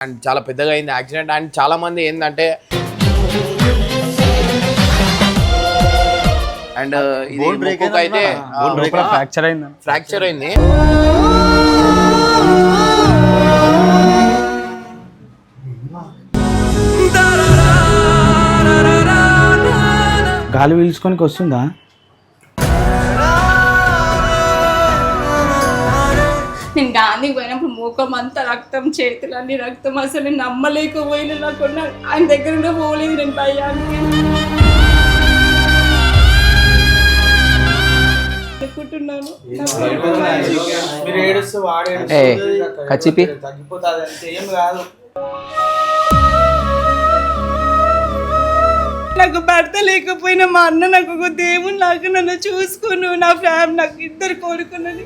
And చాలా పెద్దగా అయింది యాక్సిడెంట్. అండ్ చాలా మంది ఏంటంటే అండ్ ఇది ముక్కుకు అయితే ఫ్రాక్చర్ అయింది. ఫ్రాక్చర్ అయింది. గాలి పీల్చుకోనికి వస్తుందా నేను గాంధీకి పోయినప్పుడు మూకం అంతా రక్తం చేతులు అన్ని రక్తం. అసలు నమ్మలేకపోయినా నాకు ఆయన దగ్గర పోలేదు నేను కాదు. నాకు భర్త లేకపోయినా మా అన్న నాకు ఒక దేవుని లాగా నన్ను చూసుకును. నా ఫ్యామిలీ నాకు ఇద్దరు కోరుకున్నది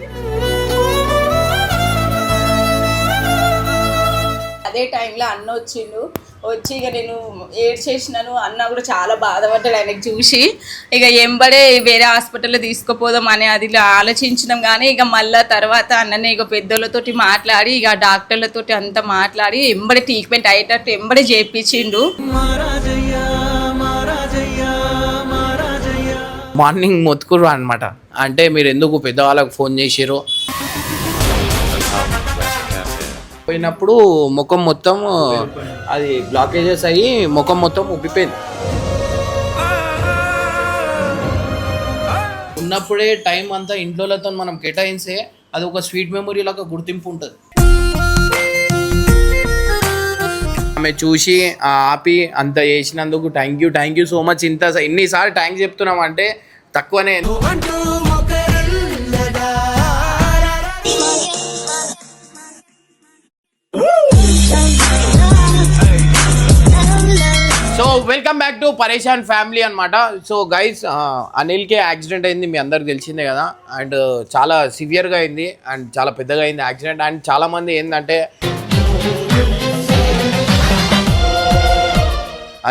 అదే టైంలో అన్న వచ్చిండు. వచ్చి ఇక నేను ఏడ్ చేసినాను. అన్న కూడా చాలా బాధపడ్డాడు ఆయనకు చూసి. ఇక ఎంబడే వేరే హాస్పిటల్లో తీసుకుపోదాం అని అది ఆలోచించినాం కానీ ఇక మళ్ళా తర్వాత అన్ననే ఇక పెద్దోళ్ళతోటి మాట్లాడి ఇక డాక్టర్లతోటి అంతా మాట్లాడి ఎంబడే ట్రీట్మెంట్ అయ్యేటట్టు ఎంబడే చేయించిండు మార్నింగ్ మొత్తుకురు అనమాట అంటే మీరు ఎందుకు పెద్దవాళ్ళకి ఫోన్ చేసిరు పోయినప్పుడు ముఖం మొత్తం అది బ్లాకేజెస్ అయ్యి ముఖం మొత్తం ఉబ్బిపోయింది. ఉన్నప్పుడే టైం అంతా ఇంట్లోతో మనం కేటాయిస్తే అది ఒక స్వీట్ మెమొరీ లాగా గుర్తింపు ఉంటుంది. ఆమె చూసి ఆ, ఆపి అంత చేసినందుకు thank you thank you so much ఇంత ఎన్నిసార్లు థ్యాంక్స్ చెప్తున్నాం అంటే తక్కువనే. Welcome back to Pareshan family అనమాట సో గైస్ అనిల్కే యాక్సిడెంట్ అయింది మీ అందరికి తెలిసిందే కదా. అండ్ చాలా సివియర్గా అయింది. అండ్ చాలా పెద్దగా అయింది యాక్సిడెంట్ అండ్ చాలామంది ఏంటంటే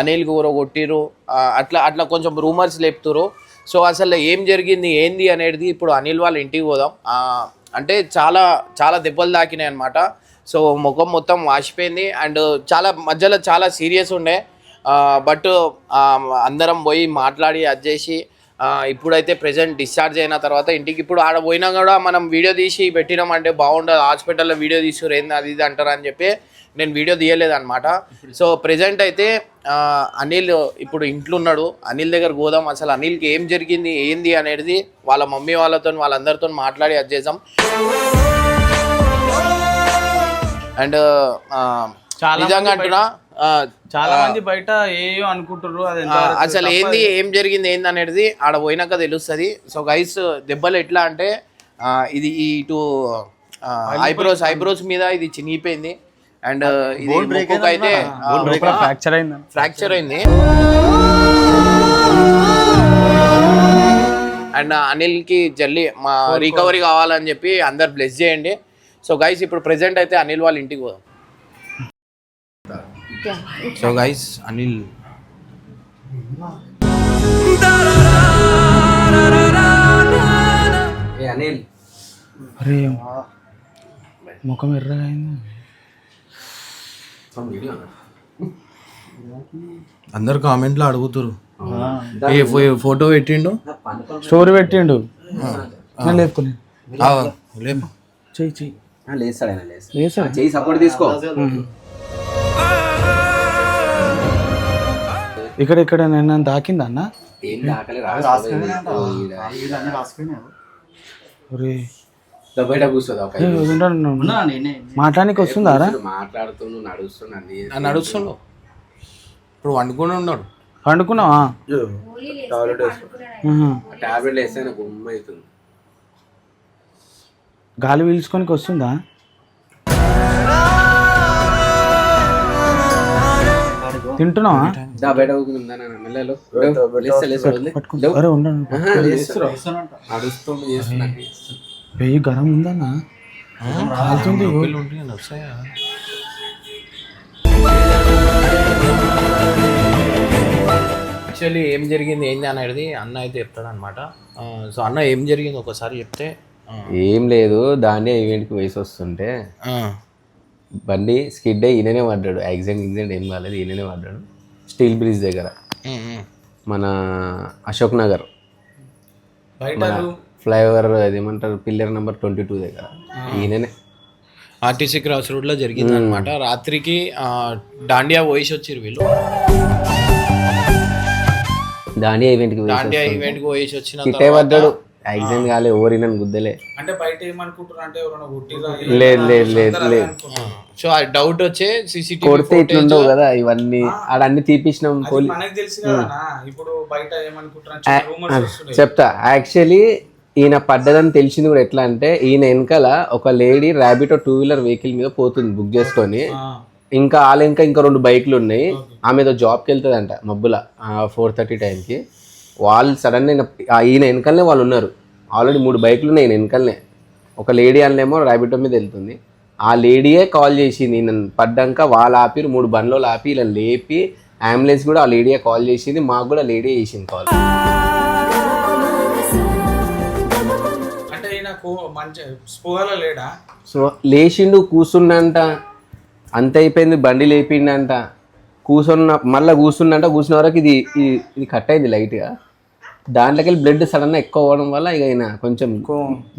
అనిల్ కూర కొట్టిరు అట్లా అట్లా కొంచెం రూమర్స్ లేపుతురు సో అసలు ఏం జరిగింది ఏంది అనేది ఇప్పుడు అనిల్ వాళ్ళ ఇంటికి పోదాం. అంటే చాలా చాలా దెబ్బలు తాకినాయి అనమాట సో ముఖం మొత్తం వాసిపోయింది. అండ్ చాలా మధ్యలో చాలా సీరియస్ ఉండే. బట్ అందరం పోయి మాట్లాడి అది చేసి ఇప్పుడైతే ప్రెసెంట్ డిశ్చార్జ్ అయిన తర్వాత ఇంటికి ఇప్పుడు ఆడ పోయినా కూడా మనం వీడియో తీసి పెట్టినామంటే బాగుండదు. హాస్పిటల్లో వీడియో తీసుకురు ఏంది అది ఇది అంటారు అని చెప్పి నేను వీడియో తీయలేదు అనమాట సో ప్రెసెంట్ అయితే అనిల్ ఇప్పుడు ఇంట్లో ఉన్నాడు అనిల్ దగ్గర పోదాం. అసలు అనిల్కి ఏం జరిగింది ఏంది అనేది వాళ్ళ మమ్మీ వాళ్ళతో వాళ్ళందరితో మాట్లాడి అది చేద్దాం. అండ్ చాలా నిజంగా అంటున్నా చాలా మంది బయట ఏయో అనుకుంటారు అసలు ఏంది ఏం జరిగింది ఏంది అనేది ఆడ పోయినాక తెలుస్తుంది. సో గైస్ దెబ్బలు ఎట్లా అంటే ఇది ఇటు ఐబ్రోస్ ఐబ్రోస్ మీద ఇది చినిగిపోయింది. అండ్ ఇది ముక్కుకు అయితే ఫ్రాక్చర్ అయింది. ఫ్రాక్చర్ అయింది. అండ్ అనిల్కి జల్లి మా రికవరీ కావాలని చెప్పి అందరు బ్లెస్ చేయండి. సో గైస్ ఇప్పుడు ప్రెసెంట్ అయితే అనిల్ వాళ్ళ ఇంటికి పోదాం. సో గైస్ అనిల్ ఏ అనిల్ అరే ముఖం ఎర్రగా అయింది. అందరు కామెంట్లో అడుగుతారు. ఏ ఫో- ఫోటో పెట్టిండు? స్టోరీ పెట్టిండు. లేపుకోలేదు. చెయ్యి చెయ్యి. లేస్తాడు లేస్తాడు. లేసాడు. చెయ్యి సపోర్ట్ తీసుకో. ఇక్కడ ఇక్కడ నేను తాకిందా అన్న? ఏం దాకలే ఒరే. బయట. మాట్లాడానికి వస్తుందారా మాట్లాడుతూ నడుస్తున్నా నడుస్తుండు ఇప్పుడు వండుకొని ఉన్నాడు. పండుకున్నావా ఆహా. టాబ్లెట్ వేస్తే నాకు గుమ్మ అవుతుంది గాలి పీల్చుకోనికి వస్తుందా? తింటున్నావా? దా బయట కూకుందా మెల్లలో. లేస్తా లేస్తా వదిలే. పట్టుకో. అరే ఉండండి ఆహా, లేస్తురా. నడుస్తుండు చేస్తున్నా వెయ్యి గరం ఉందన్నా కాలుతుంది? యాక్చువల్లీ ఏం జరిగింది? ఏంది అనేది అన్న అయితే చెప్తాడు అనమాట సో అన్న ఏం జరిగింది? ఒకసారి చెప్తే ఏం లేదు దాండియా ఈవెంట్కి వయసు వస్తుంటే. ఆ. బండి స్కిడ్ అయ్యి ఈయననే పడ్డాడు. యాక్సిడెంట్ యాక్సిడెంట్ ఏం కాలేదు ఈయననే పడ్డాడు. స్టీల్ బ్రిడ్జ్ దగ్గర. మన అశోక్ నగర్. ఫ్లైఓవర్ అది? ఏమంటారు పిల్లర్ నెంబర్ ట్వంటీ టూ దగ్గర. ఈయననే. ఆర్టీసీ క్రాస్ రోడ్లో జరిగింది అనమాట రాత్రికి దాండియా పోయేసి వచ్చారు వీళ్ళు. దాండియా ఈవెంట్కి దాండియా ఈవెంట్కి పోయేసి వచ్చిన పడ్డాడు. యాక్సిడెంట్ కాలే ఓరినని గుద్దలే అంటే బయట అంటే ఎవరైనా కొట్టిరా లేదు లేదు లేదు లేదు. సో ఆ డౌట్ వచ్చే సీసీటీవీ కొడితే ఇట్లుండవు కదా ఇవన్నీ. ఆడ అన్ని తీపిచ్చినాం పోలీ మనకి తెలుసు కదా ఇప్పుడు బయట వస్తున్నాయి. చెప్తా. యాక్చువల్లీ ఈయన పడ్డదని తెలిసింది కూడా ఎట్లా అంటే ఈయన వెనకాల ఒక lady Rapido two wheeler vehicle మీద పోతుంది బుక్ చేసుకొని. ఇంకా వాళ్ళ ఇంకా ఇంకా రెండు బైక్లు ఉన్నాయి. ఆమె ఏదో జాబ్కి వెళ్తుందంట మబ్బుల ఫోర్ థర్టీ టైంకి వాళ్ళు సడన్ ఈయన వెనకాలనే వాళ్ళు ఉన్నారు. ఆల్రెడీ మూడు బైక్లు ఉన్నాయి ఈయన వెనకాలనే. ఒక లేడీ అన్నేమో ర్యాబిటో మీద వెళ్తుంది. ఆ లేడీయే కాల్ చేసింది. ఈయన పడ్డాక వాళ్ళు ఆపిరు మూడు బండ్లో ఆపి ఇలా లేపి అంబులెన్స్ కూడా ఆ లేడీయే కాల్ చేసింది. మాకు కూడా లేడీ చేసింది కాల్. లేచిండు కూర్చుండంట అంత అయిపోయింది బండి లేపిండంట. కూర్చున్న మళ్ళీ కూర్చుండంట కూర్చున్న వరకు ఇది ఇది- కట్ అయింది లైట్గా దాంట్లోకి వెళ్ళి బ్లడ్ సడన్గా ఎక్కువ అవ్వడం వల్ల ఇక ఆయన కొంచెం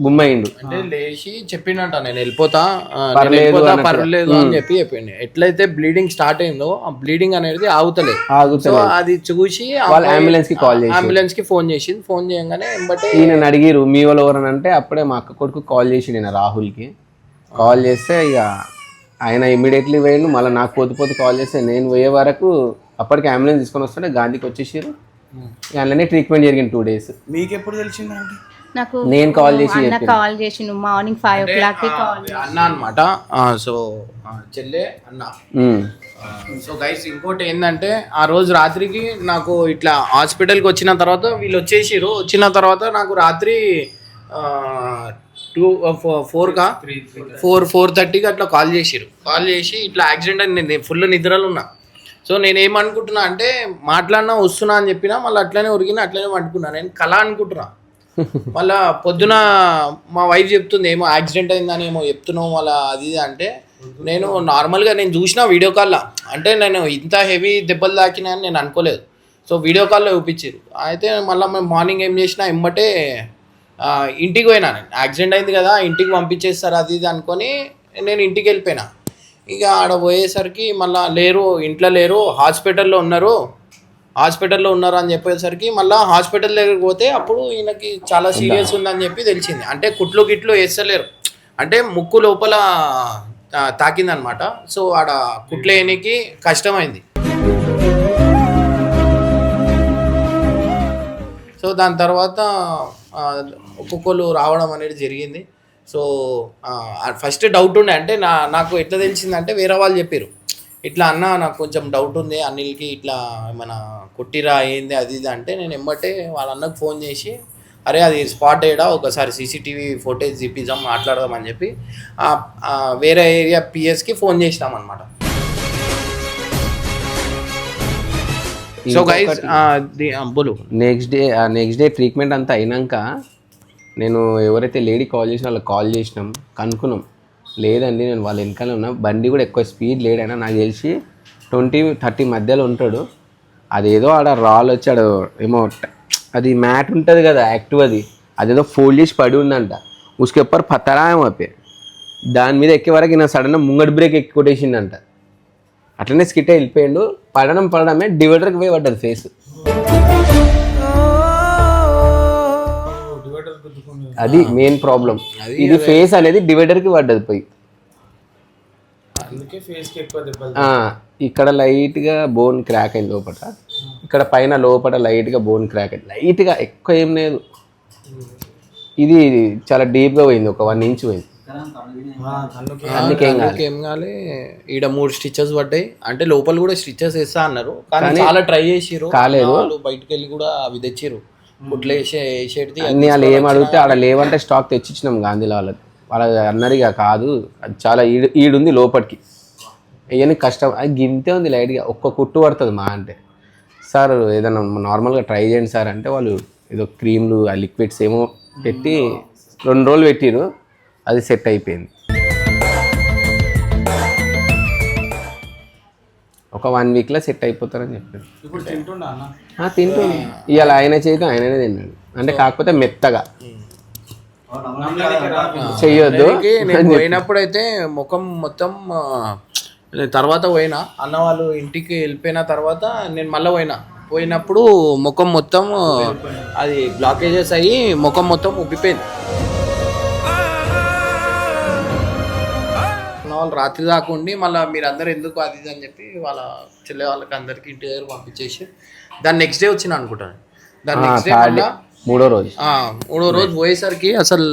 గుమ్మయిండు. అంటే లేచి చెప్పిండట నేను వెళ్ళిపోతా నేను పర్లేదు వెళ్ళిపోతా అన్నట్టుగా. పర్లేదు అని చెప్పి చెప్పిండు. ఎట్లయితే బ్లీడింగ్ స్టార్ట్ అయిందో ఆ బ్లీడింగ్ అనేది ఆగుతలేదు. సో అది చూసి వాళ్ళు అంబులెన్స్కి కాల్ చేసి అంబులెన్స్కి ఫోన్ చేసింది ఫోన్ చేయగానే ఎంబటే ఈయన అడిగిరు మీ వాళ్ళు ఎవరని? అంటే అప్పుడే మా అక్క కొడుకు కాల్ చేసిండు ఈయన రాహుల్కి. కాల్ చేస్తే ఇక ఆయన ఇమీడియట్లీ పోయిండు మళ్ళీ నాకు పోతు పోతు కాల్ చేస్తే నేను పోయే వరకు అప్పటికి అంబులెన్స్ తీసుకొని వస్తుంటే గాంధీకి వచ్చేసారు అందులోనే ట్రీట్మెంట్ జరిగింది టూ డేస్ మీకు ఎప్పుడు తెలిసిందంటే నాకు నేను కాల్ చేసి అన్న కాల్ చేసిండు. మార్నింగ్ ఫైవ్ ఓ క్లాక్కి కాల్ అన్న అనమాట సో చెల్లె అన్న. సో గైస్ ఇంకోటి ఏంటంటే ఆ రోజు రాత్రికి నాకు ఇట్లా హాస్పిటల్కి వచ్చిన తర్వాత వీళ్ళు వచ్చేసిరు వచ్చిన తర్వాత నాకు రాత్రి టూ ఫోర్గా ఫోర్ ఫోర్ థర్టీకి అట్లా కాల్ చేసిరు కాల్ చేసి ఇట్లా యాక్సిడెంట్ అని నేను ఫుల్ నిద్రలో ఉన్నా. సో నేను ఏమనుకుంటున్నా అంటే మాట్లాడినా వస్తున్నా అని చెప్పినా మళ్ళీ అట్లనే ఉరిగినా అట్లనే పట్టుకున్నా నేను కళ అనుకుంటున్నా. మళ్ళా పొద్దున మా వైఫ్ చెప్తుంది ఏమో యాక్సిడెంట్ అయిందని ఏమో చెప్తున్నావు మళ్ళా అది ఇది అంటే నేను నార్మల్గా నేను చూసిన వీడియో కాల్లో. అంటే నేను ఇంత హెవీ దెబ్బలు తాకినా అని నేను అనుకోలేదు. సో వీడియో కాల్లో చూపించారు అయితే మళ్ళీ మేము మార్నింగ్ ఏం చేసినా ఎమ్మటే ఆ, ఇంటికి పోయినా నేను. యాక్సిడెంట్ అయింది కదా ఇంటికి పంపించేస్తారు అది ఇది అనుకొని నేను ఇంటికి వెళ్ళిపోయినా. ఇక ఆడ పోయేసరికి మళ్ళీ లేరు ఇంట్లో లేరు హాస్పిటల్లో ఉన్నారు. హాస్పిటల్లో ఉన్నారు అని చెప్పేసరికి మళ్ళీ హాస్పిటల్ దగ్గరికి పోతే అప్పుడు ఈయనకి చాలా సీరియస్ ఉందని చెప్పి తెలిసింది. అంటే కుట్లు గిట్లు వేస్తలేరు. అంటే ముక్కు లోపల తాకిందనమాట. సో ఆడ కుట్లు వేయనికి కష్టమైంది. సో దాని తర్వాత ఒక్కొక్కరు రావడం అనేది జరిగింది. సో ఫస్ట్ డౌట్ ఉండే. అంటే నా నాకు ఎట్లా తెలిసిందంటే వేరే వాళ్ళు చెప్పారు ఇట్లా అన్న నాకు కొంచెం డౌట్ ఉంది. అనిల్కి ఇట్లా ఏమైనా కొట్టిరా ఏంది అది ఇది అంటే నేను ఎమ్మటే వాళ్ళ అన్నకు ఫోన్ చేసి అరే అది స్పాట్ అయ్యడా ఒకసారి సీసీటీవీ ఫోటేజ్ తీపిద్దాం మాట్లాడదాం అని చెప్పి వేరే ఏరియా పిఎస్కి ఫోన్ చేసినాం అనమాట సో గైస్ బోలు. Next day next day treatment అంతా అయినాక నేను ఎవరైతే లేడీ కాల్ చేసిన వాళ్ళకి కాల్ చేసినాం కనుక్కున్నాం. లేదండి నేను వాళ్ళ వెనకాల ఉన్నా. బండి కూడా ఎక్కువ స్పీడ్ లేడైనా నాకు తెలిసి ట్వంటీ థర్టీ మధ్యలో ఉంటాడు. అదేదో ఆడ రాళ్ళు వచ్చి ఆడ ఏమో అది మ్యాట్ ఉంటుంది కదా యాక్టివ్ అది. అదేదో ఫోల్డ్ చేసి పడి ఉందంట. ఉసుకు ఎప్పర్ పత్తరాయం అప్పే. దాని మీద ఎక్కే వరకు నా సడన్ ముంగడి బ్రేక్ ఎక్కి కొట్టేసిండంట. అట్లనే స్కిట్ వెళ్ళిపోయిండు. పడడం పడడమే డివైడర్కి పోయి పడ్డది ఫేస్ అది మెయిన్ ప్రాబ్లం ఇది ఫేస్ అనేది డివైడర్కి పడ్డది పోయి. ఇక్కడ లైట్గా బోన్ క్రాక్ అయింది లోపల ఇక్కడ పైన లోపల లైట్గా బోన్ క్రాక్ అయింది. లైట్గా ఎక్కువ ఏం లేదు. ఇది చాలా డీప్గా పోయింది. ఒక వన్ ఇంచ్ పోయింది. ఏం కాలే ఈడ మూడు స్టిచెస్ పడ్డాయి. అంటే లోపల కూడా స్టిచెస్ వేస్తా అన్నారు. కానీ చాలా ట్రై చేసిరు కాలేదు. వాళ్ళు బయటకు వెళ్ళి కూడా అవి తెచ్చిరు కుట్లు వేసే వేసేటిది అన్ని వాళ్ళు ఏం అడిగితే ఆడ లేవంటే స్టాక్ తెచ్చిచ్చినాం గాంధీలో వాళ్ళకి వాళ్ళ అన్నారు ఇక కాదు. అది చాలా ఈడు ఈడుంది లోపలికి. ఇవన్నీ కష్టం. అది గింతే ఉంది లైట్గా. ఒక్క కుట్టు పడుతుంది మా అంటే. సార్ ఏదైనా నార్మల్గా ట్రై చేయండి సార్ అంటే వాళ్ళు ఏదో క్రీమ్లు ఆ లిక్విడ్స్ ఏమో పెట్టి రెండు రోజులు పెట్టిరు అది సెట్ అయిపోయింది. ఒక వన్ వీక్లో సెట్ అయిపోతారని చెప్పాడు ఇప్పుడు తింటుండ ఇవాళ ఆయన చేతి ఆయననే తిన్నాడు. అంటే కాకపోతే మెత్తగా. చెయ్యొద్దు నేను పోయినప్పుడైతే ముఖం మొత్తం తర్వాత పోయినా. అన్న వాళ్ళు ఇంటికి వెళ్ళిపోయిన తర్వాత నేను మళ్ళీ పోయినా. పోయినప్పుడు ముఖం మొత్తం అది బ్లాకేజెస్ అయ్యి ముఖం మొత్తం ఉబ్బిపోయింది. వాళ్ళు రాత్రి దాకా ఉండి మళ్ళీ మీరు అందరు ఎందుకు అది ఇది అని చెప్పి వాళ్ళ చెల్లె వాళ్ళకి అందరికి ఇంటి దగ్గర పంపించేసి దాని నెక్స్ట్ డే వచ్చిన అనుకుంటాను. దాని నెక్స్ట్ డే మళ్ళీ మూడో రోజు. మూడో రోజు పోయేసరికి అసలు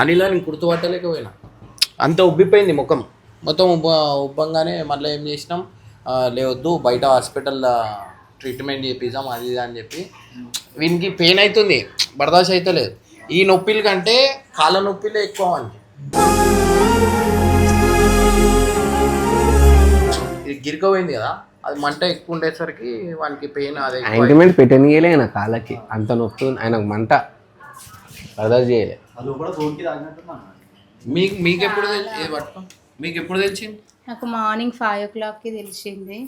అనిలా నేను గుర్తుపట్టలేకపోయినా. అంత ఉబ్బిపోయింది ముఖం. మొత్తం ఉబ్బ ఉబ్బంగానే మళ్ళీ ఏం చేసినాం? లేవద్దు బయట హాస్పిటల్లో ట్రీట్మెంట్ చేపిద్దాం అది ఇది అని చెప్పి వీనికి పెయిన్ అవుతుంది బర్దాష్ అయితే లేదు ఈ నొప్పిల కంటే కాళ్ళ నొప్పిలే ఎక్కువ వానికి. ఇది గిరికపోయింది కదా అది మంట ఎక్కువ ఉండేసరికి వానికి పెయిన్ అదే ఆయింట్మెంట్ పెట్టనియలే ఆయన కాళ్ళకి అంత నొప్పి ఉంది. ఆయనకు మంట బర్దాష్ చేయలే. మీకు మీకు ఎప్పుడు మీకు ఎప్పుడు తెలిసింది నాకు మార్నింగ్ ఫైవ్ ఓ క్లాక్కి తెలిసింది.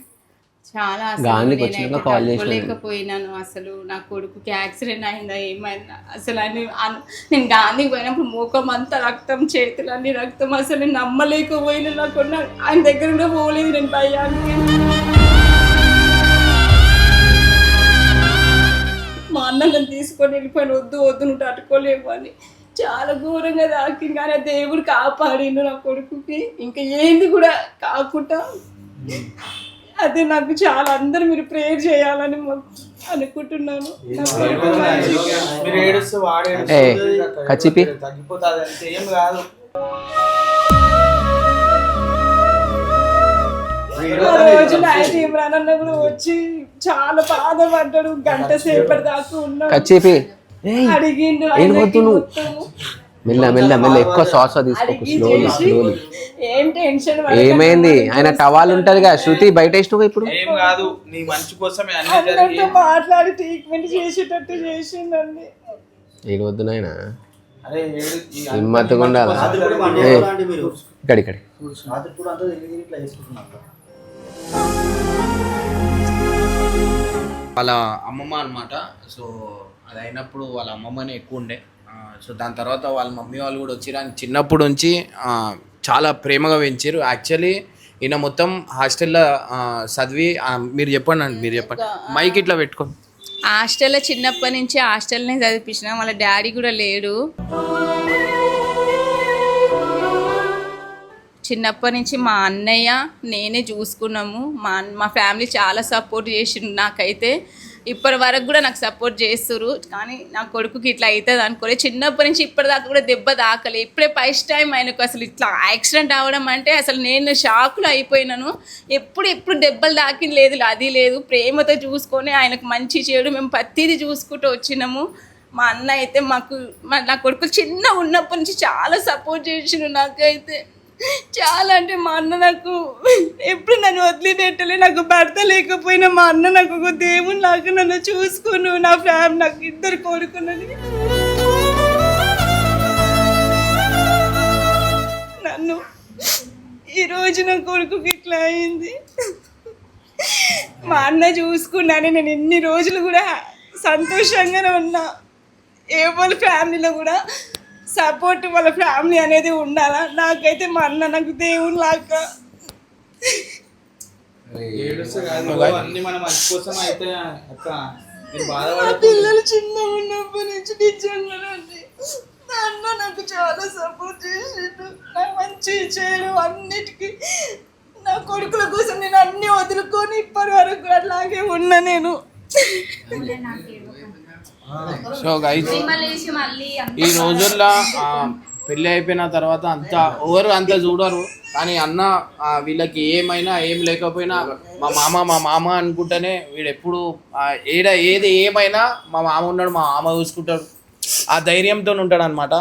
చాలా గాంధీకి వచ్చినాక కాల్ చేసినా నేను. తట్టుకోలేకపోయినాను అసలు. నా కొడుకుకి యాక్సిడెంట్ అయిందా ఏమైందా? అసలు అని నేను గాంధీకి పోయినప్పుడు మూకం అంతా రక్తం చేతులన్నీ రక్తం అసలు నేను నమ్మలేకపోయినా నాకు ఆయన దగ్గర కూడా పోలేదు నేను భయానికి. మా అన్న నన్ను తీసుకొని వెళ్ళిపోయిన వద్దు వద్దు నువ్వు తట్టుకోలేవు అని. చాలా ఘోరంగా తాకింది. కానీ దేవుడు కాపాడిండు నా కొడుకుకి. ఇంకా ఏంది కూడా కాకుండా. అదే నాకు చాలా అందరు మీరు ప్రేయర్ చేయాలని మొ- అనుకుంటున్నాను. రోజు నైట్ ఇమ్రాన్ అన్న కూడా వచ్చి చాలా బాధపడ్డాడు గంట సేపటి దాకా ఉన్నాడు. కచ్చిపి అడిగిండు మెల్ల మెల్ల మెల్ల ఎక్కువ శ్వాస తీసుకోకు స్లోలీ స్లోలీ ఏం టెన్షన్ ఏమైంది? ఆయన టవాల్ ఉంటదిగా. శృతి బయట వేసినావు ఇప్పుడు? ఏం కాదు నీ మంచి కోసమే అన్ని జరిగి అందరితో మాట్లాడి ట్రీట్మెంట్ చేసేటట్టు వద్దు నాయన. అరే ఏడు ఈ హిమ్మత్తుగా ఉండాలి? ఏ, ఇక్కడ ఇక్కడ. వాళ్ళ అమ్మమ్మ అనమాట సో అది అయినప్పుడు వాళ్ళ అమ్మమ్మనే ఎక్కువ ఉండే. సో దాని తర్వాత వాళ్ళ మమ్మీ వాళ్ళు కూడా వచ్చి ఆయన చిన్నప్పటి నుంచి చాలా ప్రేమగా పెంచారు. యాక్చువల్లీ ఈయన మొత్తం హాస్టల్లో చదివి మీరు చెప్పండి అండి మీరు చెప్పండి. మైక్ ఇట్లా పెట్టుకోండి హాస్టల్లో చిన్నప్పటి నుంచి హాస్టల్నే చదివించిన వాళ్ళ డాడీ కూడా లేడు. చిన్నప్పటి నుంచి మా అన్నయ్య నేనే చూసుకున్నాము. మా మా ఫ్యామిలీ చాలా సపోర్ట్ చేసిండు నాకైతే. ఇప్పటి వరకు కూడా నాకు సపోర్ట్ చేస్తారు కానీ నా కొడుకుకి ఇట్లా అవుతుంది అనుకోలేదు చిన్నప్పటి నుంచి ఇప్పటిదాకా కూడా దెబ్బ తాకలే. ఇప్పుడే ఫస్ట్ టైం ఆయనకు అసలు ఇట్లా యాక్సిడెంట్ అవ్వడం అంటే అసలు నేను షాక్లో అయిపోయినాను. ఎప్పుడు ఎప్పుడు దెబ్బలు తాకింది లేదు అది లేదు. ప్రేమతో చూసుకొని ఆయనకు మంచి చేయడం మేము ప్రతిదీ చూసుకుంటూ వచ్చినాము. మా అన్న అయితే మాకు మా నా కొడుకు చిన్న ఉన్నప్పటి నుంచి చాలా సపోర్ట్ చేసిండు నాకైతే. చాలా అంటే మా అన్న నాకు ఎప్పుడు నన్ను వదిలిపెట్టలే నాకు భర్త లేకపోయినా మా అన్న నాకు ఒక దేవుని లాగా నన్ను చూసుకును నా ఫ్యామిలీ నాకు ఇద్దరు కోరుకున్నది. నన్ను ఈరోజు నా కొడుకుకి ఇట్లా అయింది. మా అన్న చూసుకున్నాను నేను ఎన్ని రోజులు కూడా సంతోషంగానే ఉన్నా. ఏ వాళ్ళ ఫ్యామిలీలో కూడా సపోర్ట్ వాళ్ళ ఫ్యామిలీ అనేది ఉండాలా? నాకైతే మా అన్న నాకు దేవుని లాగా. పిల్లలు చిన్న ఉన్నప్పటి నుంచి నిజంగానండి నా అన్న నాకు చాలా సపోర్ట్ చేసిండు. నా మంచి చెడు అన్నిటికీ నా కొడుకుల కోసం నేను అన్ని వదులుకొని ఇప్పటి వరకు కూడా అలాగే ఉన్నా నేను. సో గైస్ ఈ రోజుల్లో పెళ్ళి అయిపోయిన తర్వాత అంత ఎవరు అంత చూడరు. కానీ అన్న వీళ్ళకి ఏమైనా ఏం లేకపోయినా మా మామ మా మామ అనుకుంటేనే వీడు ఎప్పుడు ఏడ ఏది ఏమైనా మా మామ ఉన్నాడు మా మామ చూసుకుంటాడు. ఆ ధైర్యంతో ఉంటాడు అనమాట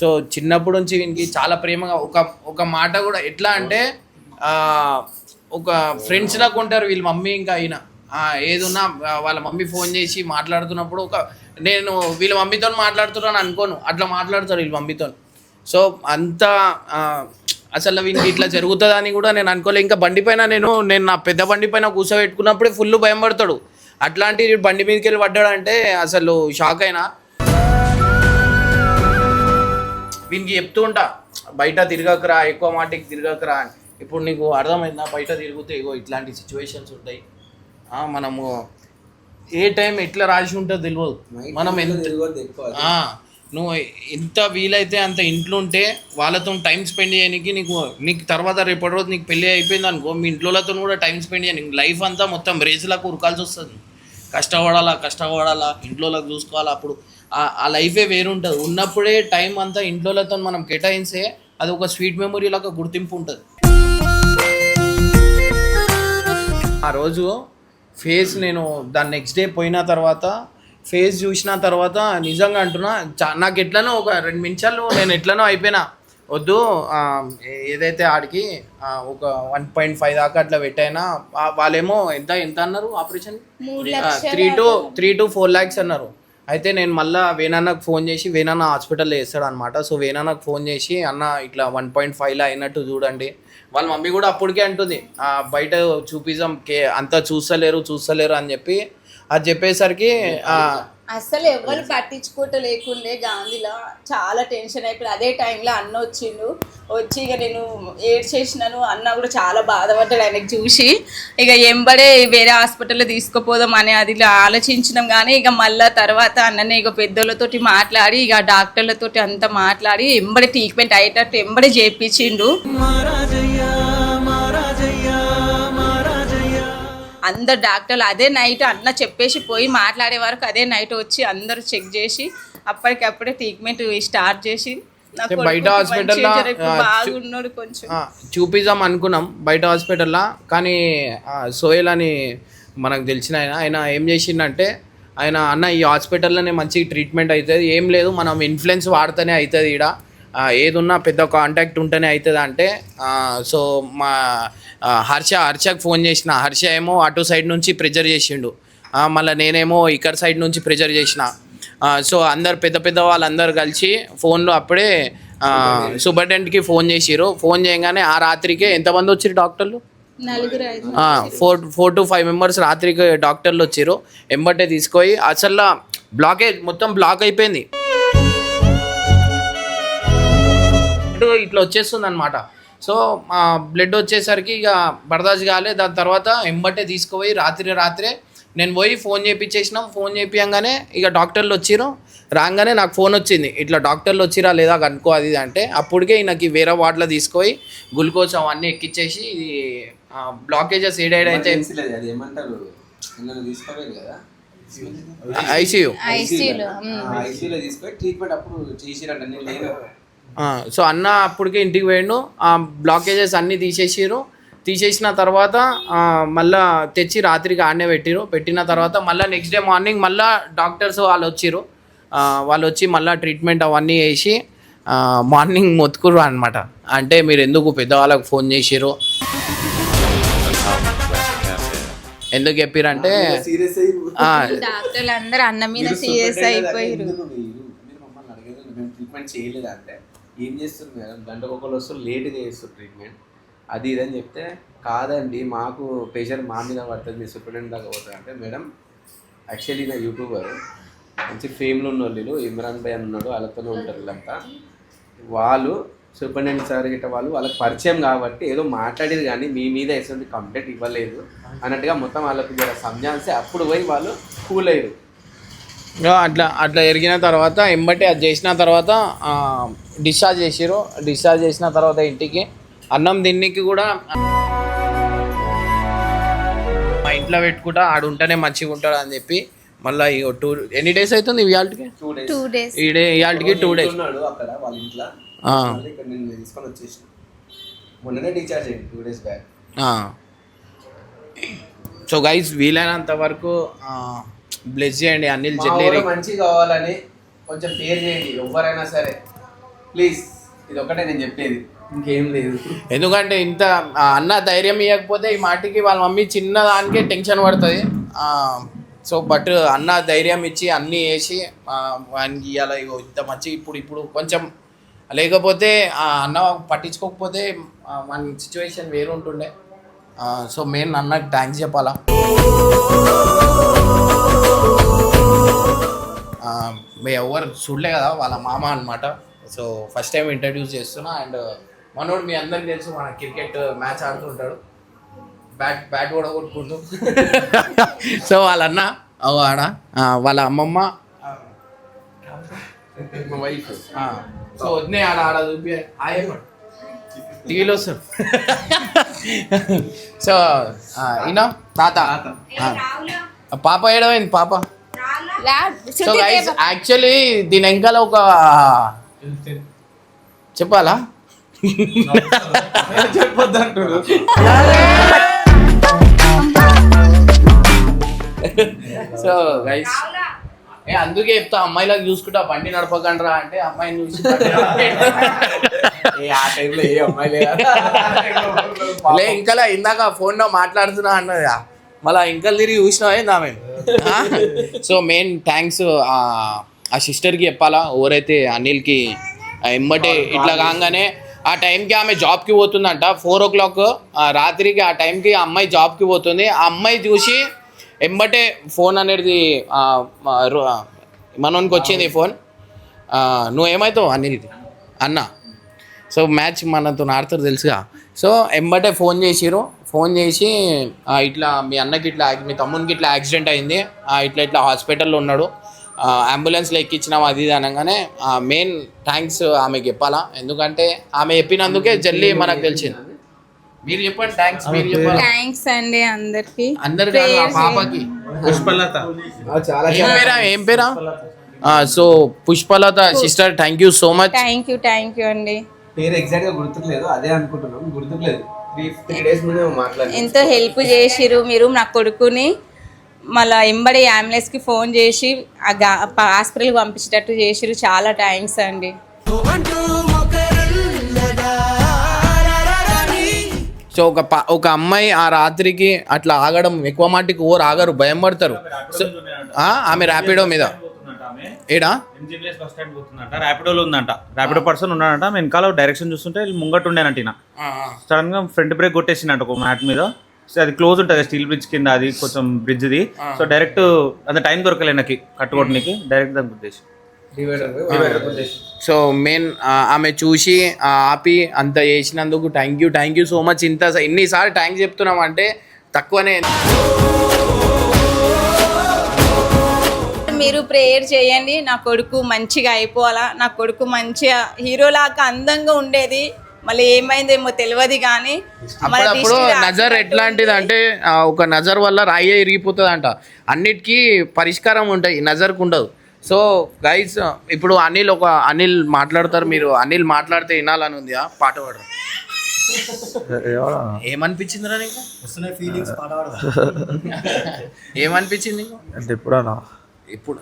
సో చిన్నప్పటి నుంచి వీనికి చాలా ప్రేమగా ఒక ఒక మాట కూడా ఎట్లా అంటే ఒక ఫ్రెండ్స్ లాగా ఉంటారు వీళ్ళ మమ్మీ ఇంకా అయినా ఏదున్నా వాళ్ళ మమ్మీ ఫోన్ చేసి మాట్లాడుతున్నప్పుడు ఒక నేను వీళ్ళ మమ్మీతో మాట్లాడుతున్నాను అనుకోను. అట్లా మాట్లాడతారు వీళ్ళ మమ్మీతో సో అంత అసలు వీనికి ఇట్లా జరుగుతుందని కూడా నేను అనుకోలే. ఇంకా బండి పైన నేను నేను నా పెద్ద బండి పైన కూర్చోబెట్టుకున్నప్పుడే ఫుల్ భయం పడతాడు. అట్లాంటి బండి మీదకి వెళ్ళి పడ్డాడంటే అసలు షాక్ అయినా. వీనికి చెప్తూ ఉంటా బయట తిరగకరా ఎక్కువ మాటికి తిరగకరా అని. ఇప్పుడు నీకు అర్థమైందా? బయట తిరిగితే ఇగో ఇట్లాంటి సిచ్యువేషన్స్ ఉంటాయి. మనము ఏ టైం ఎట్లా రాసి ఉంటుందో తెలియదు. మనం ఎంత నువ్వు ఎంత వీలైతే అంత ఇంట్లో ఉంటే వాళ్ళతో టైం స్పెండ్ చేయడానికి నీకు నీకు తర్వాత రేపటి రోజు నీకు పెళ్ళి అయిపోయింది అనుకో మీ ఇంట్లోతో కూడా టైం స్పెండ్ చేయడానికి లైఫ్ అంతా మొత్తం రేసులకు ఉరకాల్సి వస్తుంది. కష్టపడాలా కష్టపడాలా ఇంట్లోకి చూసుకోవాలా అప్పుడు ఆ- లైఫే వేరుంటుంది. ఉన్నప్పుడే టైం అంతా ఇంట్లోతో మనం కేటాయిస్తే అది ఒక స్వీట్ మెమొరీ లాగా గుర్తింపు ఉంటుంది. ఆ రోజు ఫేస్ నేను దాని నెక్స్ట్ డే పోయిన తర్వాత ఫేస్ చూసిన తర్వాత నిజంగా అంటున్నా చా- నాకు ఎట్లనో ఒక రెండు నిమిషాలు నేను ఎట్లనో అయిపోయినా. వద్దు ఏదైతే ఆడికి ఒక వన్ పాయింట్ ఫైవ్ దాకా అట్లా పెట్టైనా వాళ్ళేమో ఎంత ఎంత అన్నారు operation three to three to four lakhs అన్నారు. అయితే నేను మళ్ళీ వేణన్నకు ఫోన్ చేసి వేణన్న హాస్పిటల్లో వేస్తాడు అనమాట సో వేణన్నకు ఫోన్ చేసి అన్న ఇట్లా వన్ పాయింట్ ఫైవ్లో అయినట్టు చూడండి. వాళ్ళ మమ్మీ కూడా అప్పటికే అంటుంది బయట చూపిజం కే అంతా చూస్తలేరు చూస్తలేరు అని చెప్పి. అది చెప్పేసరికి అసలు ఎవరు పట్టించుకోవటం లేకుండే గాంధీలో చాలా టెన్షన్ అయిపోయింది. అదే టైంలో అన్న వచ్చిండు. వచ్చి ఇక నేను ఏడ్ చేసినాను. అన్న కూడా చాలా బాధపడ్డాడు ఆయనకు చూసి. ఇక ఎంబడే వేరే హాస్పిటల్లో తీసుకుపోదాం అని అది ఇలా ఆలోచించినాం. కానీ ఇక మళ్ళా తర్వాత అన్ననే ఇక పెద్దోళ్ళతోటి మాట్లాడి ఇక డాక్టర్లతోటి అంతా మాట్లాడి ఎంబడే ట్రీట్మెంట్ అయ్యేటట్టు ఎంబడే చేయించిండు అందరు డాక్టర్లు అదే నైట్ అన్న చెప్పేసి పోయి మాట్లాడే వరకు అదే నైట్ వచ్చి అందరూ చెక్ చేసి అప్పటికప్పుడే ట్రీట్మెంట్ స్టార్ట్ చేసి బయట బాగున్నాడు కొంచెం. చూపిద్దాం అనుకున్నాం బయట హాస్పిటల్లో కానీ ఆ, సోహెల్ అని మనకు తెలిసిన ఆయన ఆయన ఏం చేసిండంటే ఆయన అన్న ఈ హాస్పిటల్లోనే మంచి ట్రీట్మెంట్ అవుతుంది ఏం లేదు మనం ఇన్ఫ్లుయెన్స్ వాడితేనే అవుతుంది ఈడ. ఆ, ఏదున్నా పెద్ద కాంటాక్ట్ ఉంటేనే అవుతుంది అంటే సో మా హర్ష హర్షకు ఫోన్ చేసిన. హర్ష ఏమో అటు సైడ్ నుంచి ప్రెజర్ చేసిండు. మళ్ళీ నేనేమో ఇక్కడ సైడ్ నుంచి ప్రెజర్ చేసిన. సో అందరు పెద్ద పెద్ద వాళ్ళందరూ కలిసి ఫోన్లో అప్పుడే సూపరింటెండెంట్కి ఫోన్ చేసిరు ఫోన్ చేయగానే ఆ రాత్రికే ఎంతమంది వచ్చారు డాక్టర్లు? Four four to five members రాత్రికి డాక్టర్లు వచ్చారు ఎంబటే తీసుకొని అసలు బ్లాకేజ్ మొత్తం బ్లాక్ అయిపోయింది. బ్లడ్ ఇట్లా వచ్చేస్తుంది అనమాట సో బ్లడ్ వచ్చేసరికి ఇక బర్దాష్ కాలే దాని తర్వాత ఎంబటే తీసుకుపోయి రాత్రి రాత్రే నేను పోయి ఫోన్ చేయించేసినాం ఫోన్ చేయించగానే ఇక డాక్టర్లు వచ్చిరు రాగానే నాకు ఫోన్ వచ్చింది ఇట్లా డాక్టర్లు వచ్చిరా లేదా కనుక్కో అది అంటే అప్పటికే నాకు వేరే వార్డులో తీసుకుపోయి గ్లూకోజ్ అవన్నీ ఎక్కిచ్చేసి ఇది బ్లాకేజెస్ ఏడైడ్ అయితే లేదు, ఏమంటారు? కదా? ఐసీయూ ఐసీయూలో తీసుకొని ట్రీట్మెంట్ అప్పుడు చేసిరంట నేను లేను. సో అన్న అప్పటికే ఇంటికి పోయిండు. ఆ బ్లాకేజెస్ అన్నీ తీసేసిరు తీసేసిన తర్వాత ఆ, మళ్ళా తెచ్చి రాత్రికి ఆడనే పెట్టిరు పెట్టిన తర్వాత మళ్ళీ నెక్స్ట్ డే మార్నింగ్ మళ్ళా డాక్టర్స్ వాళ్ళు వచ్చిరు ఆ, వాళ్ళు వచ్చి మళ్ళీ ట్రీట్మెంట్ అవన్నీ వేసి ఆ, మార్నింగ్ మొత్తుకురు అనమాట అంటే మీరు ఎందుకు పెద్దవాళ్ళకి ఫోన్ చేసిరు ఎందుకు చెప్పిరంటే డాక్టర్లు అందరూ అన్న మీద సీరియస్ అయిపోయారు మమ్మల్ని అడగలేదు. మేము ట్రీట్మెంట్ చేయలేదు అంటే ఏం చేస్తుంది మేడం? గంటకు ఒకళ్ళు వస్తారు లేట్గా చేస్తారు ట్రీట్మెంట్ అది ఇదని చెప్తే కాదండి మాకు ప్రెషర్ మా మీద పడుతుంది సూపరింటెండెంట్ దాకా పోతుంది అంటే మేడం యాక్చువల్లీ నా యూట్యూబర్ మంచి ఫేమ్లో ఉన్న వాళ్ళు ఇమ్రాన్ భయ్ ఉన్నాడు వాళ్ళతోనే ఉంటారు వీళ్ళంతా. వాళ్ళు సూపరింటెండెంట్ సార్ గిట్ట వాళ్ళు వాళ్ళకి పరిచయం కాబట్టి ఏదో మాట్లాడేది కానీ మీ మీద ఎటువంటి కంప్లైంట్ ఇవ్వలేదు. అన్నట్టుగా మొత్తం వాళ్ళకి జర సంజాన్సి అప్పుడు పోయి వాళ్ళు కూల్ అయ్యారు. అట్లా అట్లా ఎరిగిన తర్వాత ఎంబటి అది చేసిన తర్వాత డిశ్చార్జ్ చేసిరు డిశ్చార్జ్ చేసిన తర్వాత ఇంటికి అన్నం తిన్నికి కూడా మా ఇంట్లో పెట్టుకుంటా ఆడు ఉంటేనే మంచిగా ఉంటాడు అని చెప్పి మళ్ళీ ఈ టూ ఎన్ని డేస్ అవుతుంది ఇవాళకి టూ డేస్. Two days. ఈ డే ఇవాళకి టూ డేస్. ఉన్నాడు అక్కడ వాళ్ళ ఇంట్లో. ఇక్కడ నేను తీసుకొని వచ్చేసిన. మొన్ననే డిశ్చార్జ్ అయ్యింది two days back. So guys వీలైనంత వరకు బ్లెస్ చేయండి. అనిల్ జెల్లీ మంచి కావాలని కొంచెం పేరు చేయండి. ఎవరైనా సరే. ప్లీజ్ ఇది ఒకటే నేను చెప్పేది. ఇంకేం లేదు. ఎందుకంటే ఇంత అన్న ధైర్యం ఇవ్వకపోతే ఈ మాటికి వాళ్ళ మమ్మీ చిన్న దానికే టెన్షన్ పడుతుంది. సో బట్ అన్న ధైర్యం ఇచ్చి అన్నీ వేసి ఆ, వానికి ఇవాళ ఇగో ఇంత మంచి ఇప్పుడు ఇప్పుడు కొంచెం లేకపోతే అన్న పట్టించుకోకపోతే మన సిచ్యువేషన్ వేరు ఉంటుండే సో మెయిన్ అన్నకి థ్యాంక్స్ చెప్పాలా? మే మీ ఎవరు చూడలే కదా వాళ్ళ మామ అన్నమాట. సో ఫస్ట్ టైం ఇంట్రడ్యూస్ చేస్తున్నా అండ్ మనోడు మీ అందరికి తెలుసు మన క్రికెట్ మ్యాచ్ ఆడుతుంటాడు బ్యాట్ బ్యాట్ కూడా కొట్టుకుంటూ. సో వాళ్ళ అన్న ఆడ ఆ, వాళ్ళ అమ్మమ్మ. ఆ, సో వద్దే ఆడ ఆడ చూపి టీవీలో వస్తారు సో ఈయన తాత. పాప ఏడమైంది పాప? సో గైస్ యాక్చువల్లీ దీని వెనకాల ఒక చెప్పాలా? సో గైస్ ఏ అందుకే చెప్తా అమ్మాయిలకు చూసుకుంటా బండి నడపకండ్రా అంటే అమ్మాయిని చూసి బండి నడపకండ్రా. లే ఇంకా ఇందాక ఫోన్లో మాట్లాడుతున్నా అన్నది మళ్ళా ఇంకా తిరిగి చూసినావే ఆమె? సో మెయిన్ థ్యాంక్స్ ఆ సిస్టర్కి చెప్పాలా? ఎవరైతే అనిల్కి ఎంబటే ఇట్లా కాగానే ఆ టైంకి ఆమె జాబ్కి పోతుందంట. ఫోర్ ఓ క్లాక్ రాత్రికి ఆ టైంకి ఆ అమ్మాయి జాబ్కి పోతుంది. ఆ అమ్మాయి చూసి ఎంబటే ఫోన్ అనేది మనోనికి వచ్చింది ఫోన్. ఆ, నువ్వు ఏమవుతావు అనిల్కి? అన్న. సో మ్యాచ్ మనతో ఆడుతారు తెలుసుగా. సో ఎంబటే ఫోన్ చేసిరు ఫోన్ చేసి ఇట్లా మీ అన్నకి ఇట్లా మీ తమ్మునికి ఇట్లా యాక్సిడెంట్ అయింది. ఇట్లా ఇట్లా హాస్పిటల్లో ఉన్నాడు. అంబులెన్స్లో ఎక్కించినాం అది ఇది అనగానే మెయిన్ థ్యాంక్స్ ఆమెకి చెప్పాలా? ఎందుకంటే ఆమె చెప్పినందుకే జల్లి మనకు తెలిసింది. మీరు చెప్పండి థ్యాంక్స్ మీరు చెప్పాలి? థ్యాంక్స్ అండి అందరికి. అందరు కాదు, ఆ పాపకి. పుష్పలత. ఏం పేరా? ఏం పేరా? So Pushpalatha sister thank you so much thank you thank you అండి. పేరు ఎగ్జాక్ట్గా గుర్తులేదు అదే అనుకుంటున్నాం గుర్తులేదు త్రీ త్రీ డేస్ ముందే మాట్లాడి ఎంతో హెల్ప్ చేసిరు మీరు నా కొడుకుని. మళ్ళా ఎంబడి అంబులెన్స్కి ఫోన్ చేసి హాస్పిటల్కి పంపించేటట్టు చేసిరు చాలా థ్యాంక్స్ అండి. సో ఒక ప- ఒక అమ్మాయి ఆ రాత్రికి అట్లా ఆగడం ఎక్కువ మాటికి ఓరు ఆగరు భయం పడతారు. సో ఆ, ఆమె ర్యాపిడో మీద. ఏడా? ఎంజీపీఎస్ బస్ స్టాండ్ పోతుందంట ర్యాపిడోలో ఉందంట ర్యాపిడో పర్సన్ ఉన్నాడంట వెనకాల డైరెక్షన్ చూస్తుంటే వీళ్ళు ముంగట ఉండేనంట సడన్గా ఫ్రంట్ బ్రేక్ కొట్టేసిందంట ఒక మ్యాట్ మీద. అది క్లోజ్ ఉంటుంది స్టీల్ బ్రిడ్జ్ కింద అది కొంచెం బ్రిడ్జ్ది సో డైరెక్ట్ అంత టైం దొరకలే నాకు కట్టుకోవడానికి డైరెక్ట్ దానికి ఉద్దేశం సో మెయిన్ ఆమె చూసి ఆ, ఆపి అంత చేసినందుకు thank you thank you so much ఇంత ఎన్నిసార్లు థ్యాంక్స్ చెప్తున్నాం అంటే తక్కువనే. మీరు ప్రేయర్ చేయండి నా కొడుకు మంచిగా అయిపోవాలా నా కొడుకు మంచిగా హీరోలాగా అందంగా ఉండేది. మళ్ళీ ఏమైందేమో తెలియదు కానీ దిష్టి నజర్ ఎట్లాంటిది అంటే ఒక నజర్ వల్ల రాయి ఇరిగిపోతుంది అంట అన్నిటికీ పరిష్కారం ఉంటాయి నజర్కు ఉండదు. సో గైస్ ఇప్పుడు అనిల్ ఒక అనిల్ మాట్లాడతారు మీరు అనిల్ మాట్లాడితే వినాలని ఉంది ఆ పాట పాడరు. ఏమనిపించిందిరా నీకు? ఏమనిపించింది నీకు? అంటే ఎప్పుడన్నా? ఎప్పుడు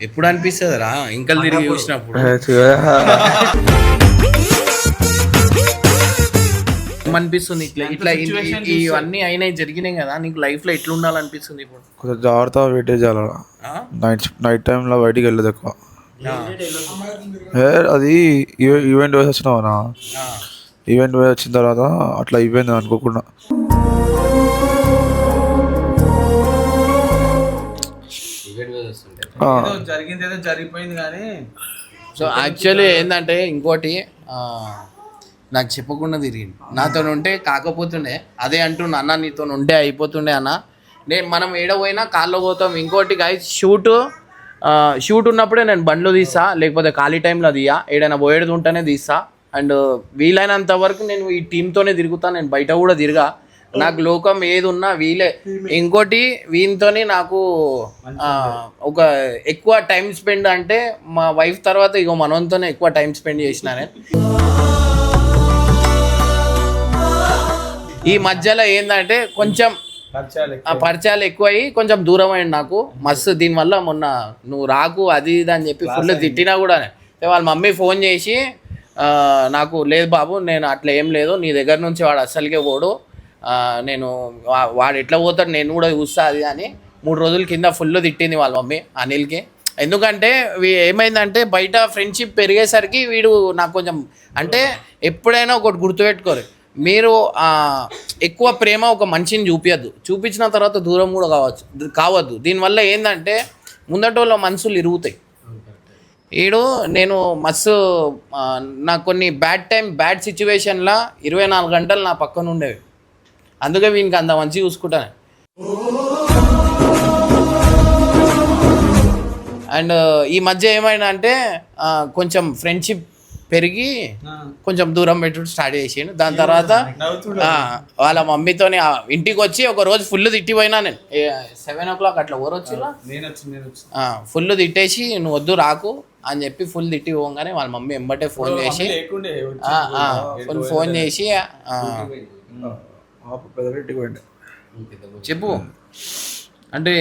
ఎప్పుడు అనిపిస్తుంది రా ఇంకా తిరిగి చూసినప్పుడు. ఏమనిపిస్తుంది? ఇట్లా ఇట్లా ఇవన్నీ అయినాయి జరిగినాయి కదా నీకు లైఫ్లో ఎట్లా ఉండాలనిపిస్తుంది ఇప్పుడు? కొంచెం జాగ్రత్త వెయిట్ చేయాలి? ఆ? నైట్ నైట్ టైంలో బయటికి వెళ్ళదు ఎక్కువ. అది ఈవె- ఈవెంట్ వేసి వచ్చినావనా ఆ. ఈవెంట్ వేసి వచ్చిన తర్వాత అట్లా అయిపోయింది అనుకోకుండా. జరిగింది ఏదో జరిగిపోయింది కానీ. సో యాక్చువల్లీ ఏంటంటే ఇంకోటి ఆ, నాకు చెప్పకుండా తిరిగింది నాతో ఉంటే కాకపోతుండే అదే అంటుండే అన్న నీతో ఉంటే అయిపోతుండే అన్న. నేను మనం ఏడ పోయినా పోతాం. ఇంకోటి గాయ షూట్ షూట్ ఉన్నప్పుడే నేను బండ్లు తీస్తా లేకపోతే ఖాళీ టైంలో తీయా. ఏడైనా పోయేది ఉంటేనే తీస్తా. అండ్ వీలైనంత వరకు నేను ఈ టీంతోనే తిరుగుతా నేను బయట కూడా తిరగా. నాకు లోకం ఏది ఉన్నా వీలే. ఇంకోటి వీనితోని నాకు ఒక ఎక్కువ టైం స్పెండ్ అంటే మా వైఫ్ తర్వాత ఇగో మనంతోనే ఎక్కువ టైం స్పెండ్ చేసిన నేను. ఈ మధ్యలో ఏంటంటే కొంచెం ఆ పరిచయాలు ఎక్కువయ్యి కొంచెం దూరం అయ్యింది నాకు. మస్తు దీనివల్ల మొన్న నువ్వు రాకు అది ఇది అని చెప్పి ఫుల్ తిట్టినా కూడా వాళ్ళ మమ్మీ ఫోన్ చేసి నాకు లేదు బాబు నేను అట్లా ఏం లేదు నీ దగ్గర నుంచి వాడు అస్సలకే పోడు. నేను వాడు ఎట్లా పోతాడు నేను కూడా చూస్తా అది అని మూడు రోజుల కింద ఫుల్ తిట్టింది వాళ్ళ మమ్మీ అనిల్కి. ఎందుకంటే ఏమైందంటే బయట ఫ్రెండ్షిప్ పెరిగేసరికి వీడు నాకు కొంచెం అంటే ఎప్పుడైనా ఒకటి గుర్తుపెట్టుకోరు. మీరు ఎక్కువ ప్రేమ ఒక మనిషిని చూపించద్దు చూపించిన తర్వాత దూరం కూడా కావచ్చు కావద్దు. దీనివల్ల ఏంటంటే ముందటోళ్ళ మనసులు ఇరుగుతాయి. ఈడు నేను మస్తు నా నాకు కొన్ని బ్యాడ్ టైం బ్యాడ్ సిచ్యువేషన్లో ఇరవై నాలుగు గంటలు నా పక్కన ఉండేవి. అందుకే వీనికి అంత మంచిగా చూసుకుంటాను. అండ్ ఈ మధ్య ఏమైనా అంటే కొంచెం ఫ్రెండ్షిప్ పెరిగి కొంచెం దూరం పెట్టుడు స్టార్ట్ చేసిండు. దాని తర్వాత వాళ్ళ మమ్మీతోని ఆ ఇంటికి వచ్చి ఒక రోజు ఫుల్ తిట్టిపోయినా నేను. సెవెన్ ఓ క్లాక్ అట్లా వచ్చి ఫుల్ తిట్టేసి నువ్వు వద్దు రాకు అని చెప్పి ఫుల్ తిట్టి పోగానే వాళ్ళ మమ్మీ ఎంబటే ఫోన్ చేసి ఫోన్ చేసి చెప్పు. అంటే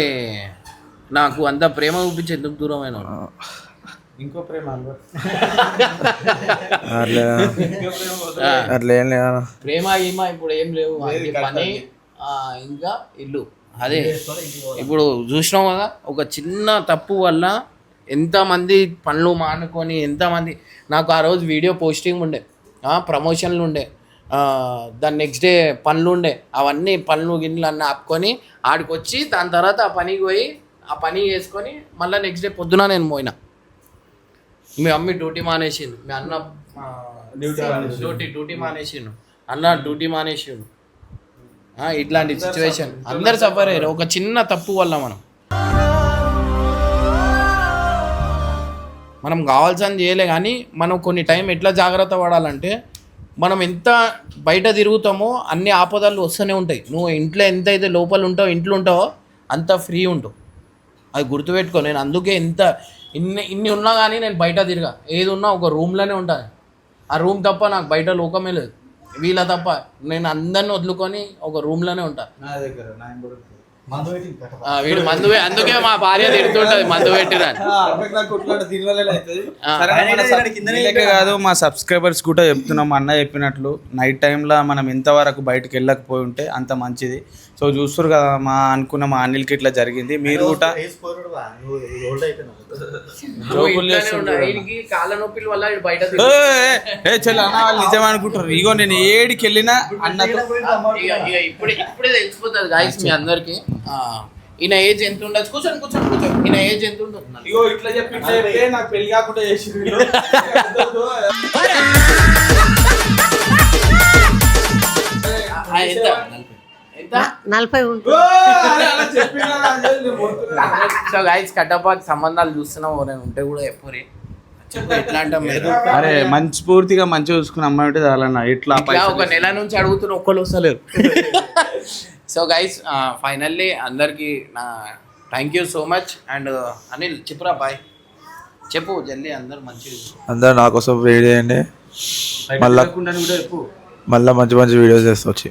నాకు అంత ప్రేమ చూపించి ఎందుకు దూరమైన ఇంకో ప్రేమ అట్లే అట్లా ఏం లేదా ప్రేమ గీమ ఇప్పుడు ఏం లేవు. పని. ఇంకా ఇల్లు. అదే. ఇప్పుడు చూసినాం కదా ఒక చిన్న తప్పు వల్ల ఎంతమంది పనులు మానుకొని ఎంతమంది నాకు ఆ రోజు వీడియో పోస్టింగ్ ఉండే ఆ, ప్రమోషన్లు ఉండే ఆ, దాని నెక్స్ట్ డే పనులు ఉండే అవన్నీ పనులు గిన్నెలు అన్నీ ఆపుకొని ఆడికి వచ్చి దాని తర్వాత ఆ పనికి పోయి ఆ పని చేసుకొని మళ్ళీ నెక్స్ట్ డే పొద్దున నేను పోయినా. మీ మమ్మీ డ్యూటీ మానేసిండు మీ అన్న డ్యూటీ డ్యూటీ మానేసిండు. అన్న డ్యూటీ మానేసిండు. ఇట్లాంటి సిచ్యువేషన్ అందరు సఫర్ అయ్యారు. ఒక చిన్న తప్పు వల్ల మనం. మనం కావాల్సింది చేయలే కానీ మనం కొన్ని టైం ఎట్లా జాగ్రత్త పడాలంటే మనం ఎంత బయట తిరుగుతామో అన్ని ఆపదలు వస్తూనే ఉంటాయి. నువ్వు ఇంట్లో ఎంత అయితే లోపల ఉంటావో ఇంట్లో ఉంటావో అంత ఫ్రీ ఉంటావు అది గుర్తుపెట్టుకో నేను అందుకే ఎంత ఇన్ని ఇన్ని ఉన్నా కానీ నేను బయట తిరగా. ఏది ఉన్నా ఒక రూమ్లోనే ఉంటాను ఆ రూమ్ తప్ప నాకు బయట లోకమే లేదు. వీళ్ళ తప్ప నేను అందరిని వదులుకొని ఒక రూమ్లోనే ఉంటాను ఆ, వీడు మందు అందుకే మా భార్య తిడుతుంటది మందు పెట్టిరని. కాదు మా సబ్స్క్రైబర్స్ కూడా చెప్తున్నాం అన్న చెప్పినట్లు. నైట్ టైంలో మనం ఎంతవరకు బయటకు వెళ్ళకపోయి ఉంటే అంత మంచిది. సో చూస్తారు కదా మా అనుకున్న మా అనిల్కి ఇట్లా జరిగింది. మీరు కూడా? అన్న వాళ్ళు నిజం అనుకుంటారు ఇగో నేను ఏడికి వెళ్ళినా ఇక ఇప్పుడే ఇప్పుడే తెలిసిపోతుంది గాయస్ మీ అందరికి. ఈయన ఏజ్ ఎంత ఉండొచ్చు? కూర్చొని కూర్చొని కూర్చొని ఈయన ఏజ్ ఎంత ఉంటుంది? ఇగో ఇట్లా చెప్పి ఇట్లా చెప్తే నాకు పెళ్ళి కాకుండా చేసి ఎంత? నలభై ఉంటుంది సో గాయస్ కట్టపాకి సంబంధాలు చూస్తున్నాం. ఎవరైనా ఉంటే కూడా ఎప్పుడు చెప్పు ఎట్లా అంటాం మీరు అరే మంచి పూర్తిగా మంచిగా చూసుకున్న అమ్మాయి ఉంటే చాలన్న. ఇట్లా ఒక నెల నుంచి అడుగుతున్న ఒక్కళ్ళు వస్తలేరు. సో గైస్ ఫైనల్లీ అందరికి నా thank you so much and Anil చెప్పురా బాయ్ చెప్పు జల్దీ అందరు మంచిగా అందరు నా కోసం వెయిట్ చేయండి. మళ్ళా కూడా చెప్పు. మళ్ళా మంచి మంచి వీడియోస్ చేస్తా వచ్చి.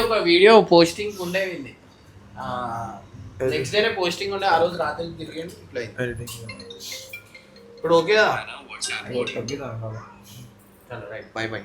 ఒక వీడియో పోస్టింగ్ ఉండేది నెక్స్ట్ డేనే పోస్టింగ్ ఉండే ఆ రోజు రాత్రి తిరిగి ఇట్లా. ఇప్పుడు ఓకే రైట్ బాయ్ బాయ్